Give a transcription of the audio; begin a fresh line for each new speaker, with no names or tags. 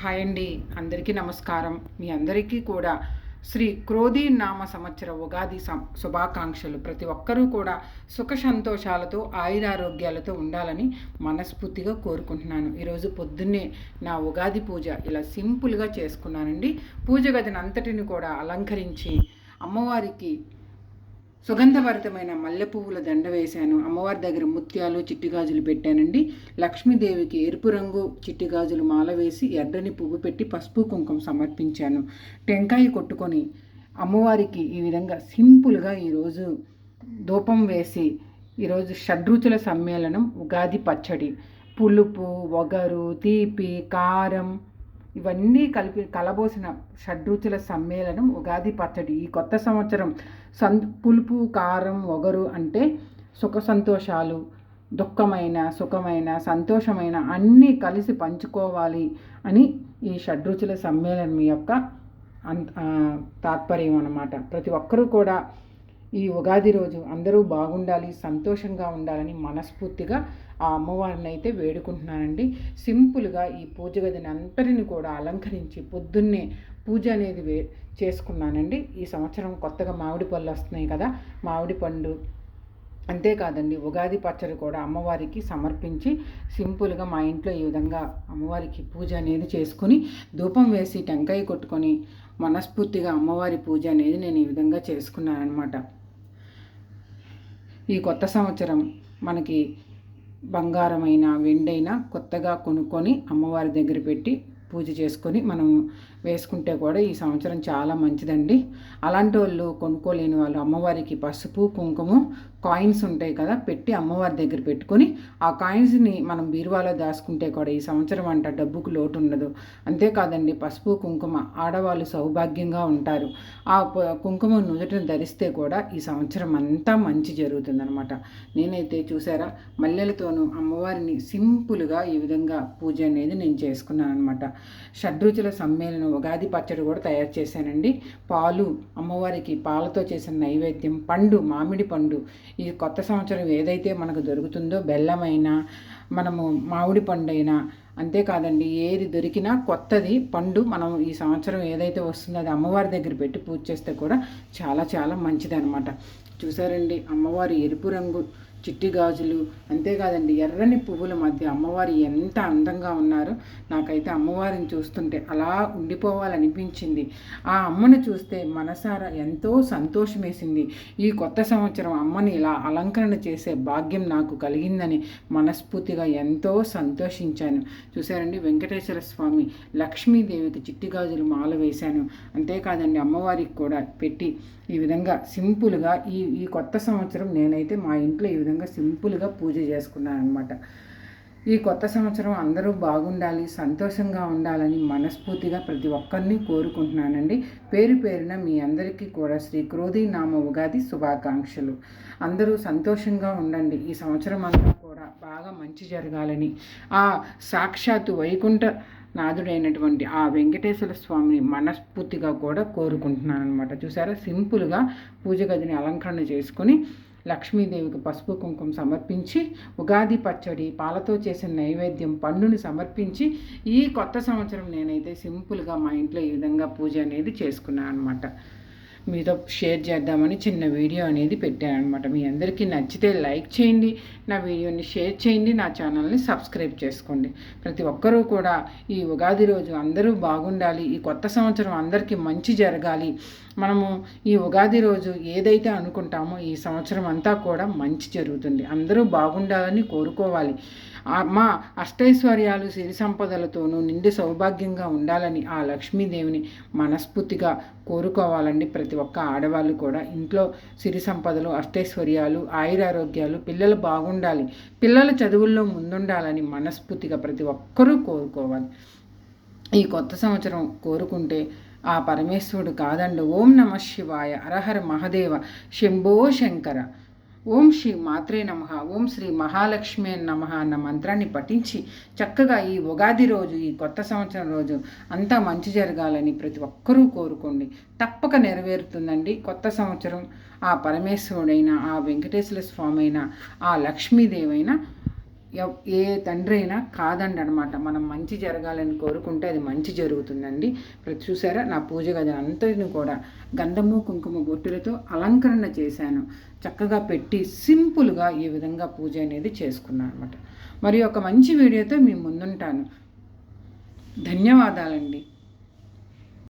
Hi అండి. అందరికీ నమస్కారం. మీ అందరికీ కూడా శ్రీ క్రోధీ నామ సంవత్సర ఉగాది శుభాకాంక్షలు. ప్రతి ఒక్కరూ కూడా సుఖ సంతోషాలతో ఆయురారోగ్యాలతో ఉండాలని మనస్ఫూర్తిగా కోరుకుంటున్నాను. ఈరోజు పొద్దున్నే నా ఉగాది పూజ ఇలా సింపుల్గా చేసుకున్నానండి. పూజ గదిని అంతటిని కూడా అలంకరించి అమ్మవారికి సుగంధభరితమైన మల్లె పువ్వుల దండ వేశాను. అమ్మవారి దగ్గర ముత్యాలు చిట్టిగాజులు పెట్టానండి. లక్ష్మీదేవికి ఎరుపు రంగు చిట్టిగాజులు మాల వేసి ఎర్రని పువ్వు పెట్టి పసుపు కుంకుమ సమర్పించాను. టెంకాయ కొట్టుకొని అమ్మవారికి ఈ విధంగా సింపుల్గా ఈరోజు ధూపం వేసి ఈరోజు షడ్రుచుల సమ్మేళనం ఉగాది పచ్చడి. పులుపు వగరు తీపి కారం ఇవన్నీ కలిపి కలబోసిన షడ్రుచుల సమ్మేళనం ఉగాది పచ్చడి. ఈ కొత్త సంవత్సరం సం పులుపు కారం ఒగరు అంటే సుఖ సంతోషాలు దుఃఖమైన సుఖమైన సంతోషమైన అన్నీ కలిసి పంచుకోవాలి అని ఈ షడ్రుచుల సమ్మేళనం యొక్క అంత తాత్పర్యం అన్నమాట. ప్రతి ఒక్కరూ కూడా ఈ ఉగాది రోజు అందరూ బాగుండాలి సంతోషంగా ఉండాలని మనస్ఫూర్తిగా ఆ అమ్మవారిని అయితే వేడుకుంటున్నానండి. సింపుల్గా ఈ పూజ గదిని అంతటిని కూడా అలంకరించి పొద్దున్నే పూజ అనేది వే చేసుకున్నానండి. ఈ సంవత్సరం కొత్తగా మామిడి పళ్ళు వస్తున్నాయి కదా మామిడి పండు. అంతేకాదండి ఉగాది పచ్చడి కూడా అమ్మవారికి సమర్పించి సింపుల్గా మా ఇంట్లో ఈ విధంగా అమ్మవారికి పూజ అనేది చేసుకొని ధూపం వేసి టెంకాయ కొట్టుకొని మనస్ఫూర్తిగా అమ్మవారి పూజ అనేది నేను ఈ విధంగా చేసుకున్నాను అనమాట ఈ కొత్త సంవత్సరం మనకి బంగారమైన వెండైనా కొత్తగా కొనుక్కొని అమ్మవారి దగ్గర పెట్టి పూజ చేసుకొని మనం వేసుకుంటే కూడా ఈ సంవత్సరం చాలా మంచిదండి. అలాంటి వాళ్ళు కొనుక్కోలేని వాళ్ళు అమ్మవారికి పసుపు కుంకుమ కాయిన్స్ ఉంటాయి కదా పెట్టి అమ్మవారి దగ్గర పెట్టుకొని ఆ కాయిన్స్ని మనం బీరువాలో దాచుకుంటే కూడా ఈ సంవత్సరం అంట డబ్బుకు లోటు ఉండదు. అంతేకాదండి పసుపు కుంకుమ ఆడవాళ్ళు సౌభాగ్యంగా ఉంటారు. ఆ కుంకుమ నుదుటిని ధరిస్తే కూడా ఈ సంవత్సరం అంతా మంచి జరుగుతుందనమాట నేనైతే చూసారా మల్లెలతోనూ అమ్మవారిని సింపుల్గా ఈ విధంగా పూజ అనేది నేను చేసుకున్నాను అనమాట షడ్రుచుల సమ్మేళనం ఉగాది పచ్చడి కూడా తయారు చేశానండి. పాలు అమ్మవారికి పాలతో చేసిన నైవేద్యం పండు మామిడి పండు. ఈ కొత్త సంవత్సరం ఏదైతే మనకు దొరుకుతుందో బెల్లమైనా మనము మామిడి పండు అయినా అంతేకాదండి ఏది దొరికినా కొత్తది పండు మనం ఈ సంవత్సరం ఏదైతే వస్తుందో అది అమ్మవారి దగ్గర పెట్టి పూజ చేస్తే కూడా చాలా చాలా మంచిది అనమాట చూసారండి అమ్మవారి ఎరుపు రంగు చిట్టి గాజులు అంతేకాదండి ఎర్రని పువ్వుల మధ్య అమ్మవారి ఎంత అందంగా ఉన్నారో నాకైతే అమ్మవారిని చూస్తుంటే అలా ఉండిపోవాలనిపించింది. ఆ అమ్మను చూస్తే మనసారా ఎంతో సంతోషమేసింది. ఈ కొత్త సంవత్సరం అమ్మని ఇలా అలంకరణ చేసే భాగ్యం నాకు కలిగిందని మనస్ఫూర్తిగా ఎంతో సంతోషించాను. చూసారండి వెంకటేశ్వర స్వామి లక్ష్మీదేవికి చిట్టి గాజులు మాల వేశాను. అంతేకాదండి అమ్మవారికి కూడా పెట్టి ఈ విధంగా సింపుల్గా ఈ ఈ కొత్త సంవత్సరం నేనైతే మా ఇంట్లో ఈ విధంగా విధంగా సింపుల్గా పూజ చేసుకున్నాను అనమాట ఈ కొత్త సంవత్సరం అందరూ బాగుండాలి సంతోషంగా ఉండాలని మనస్ఫూర్తిగా ప్రతి ఒక్కరిని కోరుకుంటున్నానండి. పేరు పేరున మీ అందరికీ కూడా శ్రీ క్రోధి నామ ఉగాది శుభాకాంక్షలు. అందరూ సంతోషంగా ఉండండి. ఈ సంవత్సరం అంతా కూడా బాగా మంచి జరగాలని. ఆ సాక్షాత్తు వైకుంఠ నాదుడైనటువంటి ఆ వెంకటేశ్వర స్వామిని మనస్ఫూర్తిగా కూడా కోరుకుంటున్నాను అనమాట చూసారా? సింపుల్గా పూజ గదిని అలంకరణ చేసుకొని లక్ష్మీదేవికి పసుపు కుంకుమ సమర్పించి ఉగాది పచ్చడి పాలతో చేసిన నైవేద్యం పండుని సమర్పించి ఈ కొత్త సంవత్సరం నేనైతే సింపుల్గా మా ఇంట్లో ఈ విధంగా పూజ అనేది చేసుకున్నాను అనమాట మీతో షేర్ చేద్దామని చిన్న వీడియో అనేది పెట్టాను అనమాట మీ అందరికీ నచ్చితే లైక్ చేయండి నా వీడియోని షేర్ చేయండి నా ఛానల్ని సబ్స్క్రైబ్ చేసుకోండి. ప్రతి ఒక్కరూ కూడా ఈ ఉగాది రోజు అందరూ బాగుండాలి ఈ కొత్త సంవత్సరం అందరికీ మంచి జరగాలి. మనము ఈ ఉగాది రోజు ఏదైతే అనుకుంటామో ఈ సంవత్సరం అంతా కూడా మంచి జరుగుతుంది. అందరూ బాగుండాలని కోరుకోవాలి. మా అష్టైశ్వర్యాలు సిరి సంపదలతోనూ నిండి సౌభాగ్యంగా ఉండాలని ఆ లక్ష్మీదేవిని మనస్ఫూర్తిగా కోరుకోవాలండి ప్రతి ఒక్క ఆడవాళ్ళు కూడా. ఇంట్లో సిరి సంపదలు అష్టైశ్వర్యాలు ఆయురారోగ్యాలు పిల్లలు బాగుండాలి పిల్లల చదువుల్లో ముందుండాలని మనస్ఫూర్తిగా ప్రతి ఒక్కరూ కోరుకోవాలి. ఈ కొత్త సంవత్సరం కోరుకుంటే ఆ పరమేశ్వరుడు కాదండి. ఓం నమ శివాయ. అరహర మహదేవ. శంభో శంకర. ఓం శ్రీ మాత్రే నమ ఓం శ్రీ మహాలక్ష్మి నమ అన్న మంత్రాన్ని పఠించి చక్కగా ఈ ఉగాది రోజు ఈ కొత్త సంవత్సరం రోజు అంతా మంచి జరగాలని ప్రతి ఒక్కరూ కోరుకోండి. తప్పక నెరవేరుతుందండి కొత్త సంవత్సరం. ఆ పరమేశ్వరుడైన ఆ వెంకటేశ్వర స్వామి అయినా ఆ లక్ష్మీదేవైనా ఏ తండ్రి అయినా కాదండి అనమాట మనం మంచి జరగాలని కోరుకుంటే అది మంచి జరుగుతుందండి. ప్రతి చూసారా? నా పూజ గది అంతటిని కూడా గంధము కుంకుమ బొట్టులతో అలంకరణ చేశాను. చక్కగా పెట్టి సింపుల్గా ఈ విధంగా పూజ అనేది చేసుకున్నాను అనమాట మరి ఒక మంచి వీడియోతో మీ ముందుంటాను. ధన్యవాదాలండి.